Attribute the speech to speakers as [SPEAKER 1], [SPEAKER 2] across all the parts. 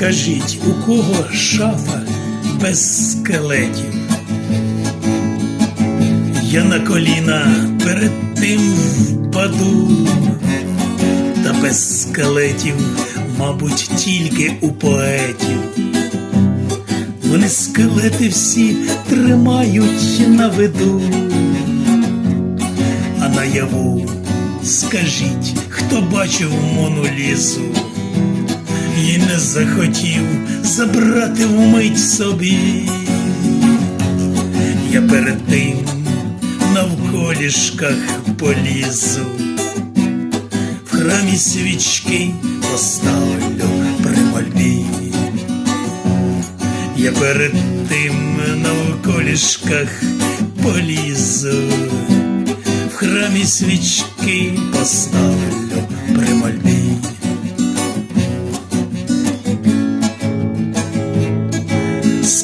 [SPEAKER 1] Скажіть, у кого шафа без скелетів? Я на коліна перед тим впаду, та без скелетів, мабуть, тільки у поетів. Вони скелети всі тримають на виду, а наяву скажіть, хто бачив Мону Лізу і не захотів забрати вмить собі. Я перед тим навколішках полізу, в храмі свічки поставлю при мольбі. Я перед тим навколішках полізу, в храмі свічки поставлю при мольбі.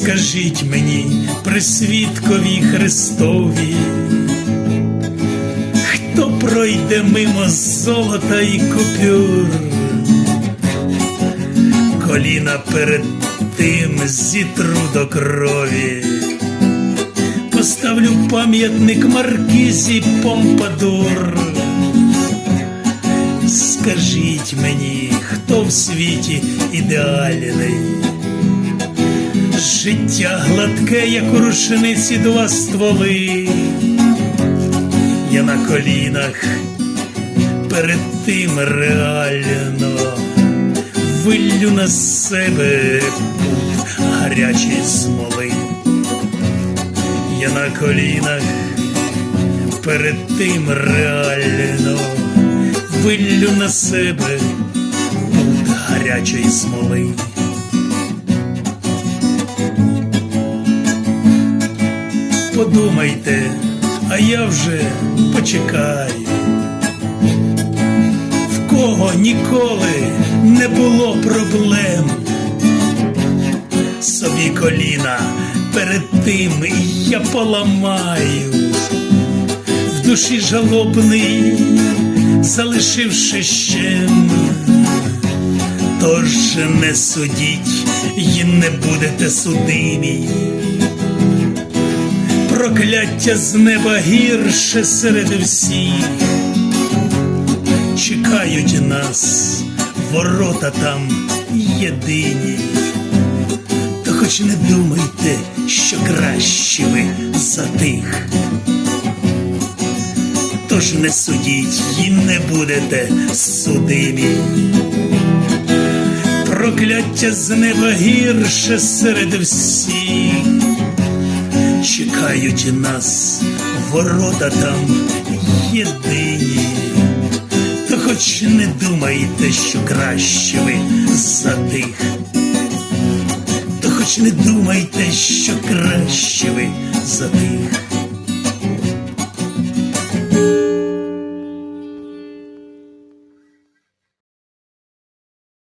[SPEAKER 1] Скажіть мені, присвідкові Христові, хто пройде мимо золота і купюр, коліна перед тим зітру до крові, поставлю пам'ятник Маркізі Помпадур. Скажіть мені, хто в світі ідеальний? Життя гладке, як у рушниці два стволи. Я на колінах перед тим реально виллю на себе пуд гарячої смоли. Я на колінах перед тим реально виллю на себе пуд гарячої смоли. Подумайте, а я вже почекаю. В кого ніколи не було проблем. Собі коліна перед тим я поламаю, в душі жалобний, залишивши щем. Тож не судіть і не будете судимі прокляття з неба гірше серед всіх. Чекають нас ворота там єдині, то хоч не думайте, що краще ви за тих. Тож не судіть і не будете судимі. Прокляття з неба гірше серед всіх чекають нас, ворота там єдині, то хоч не думайте, що краще ви за тих, то хоч не думайте, що краще ви за тих.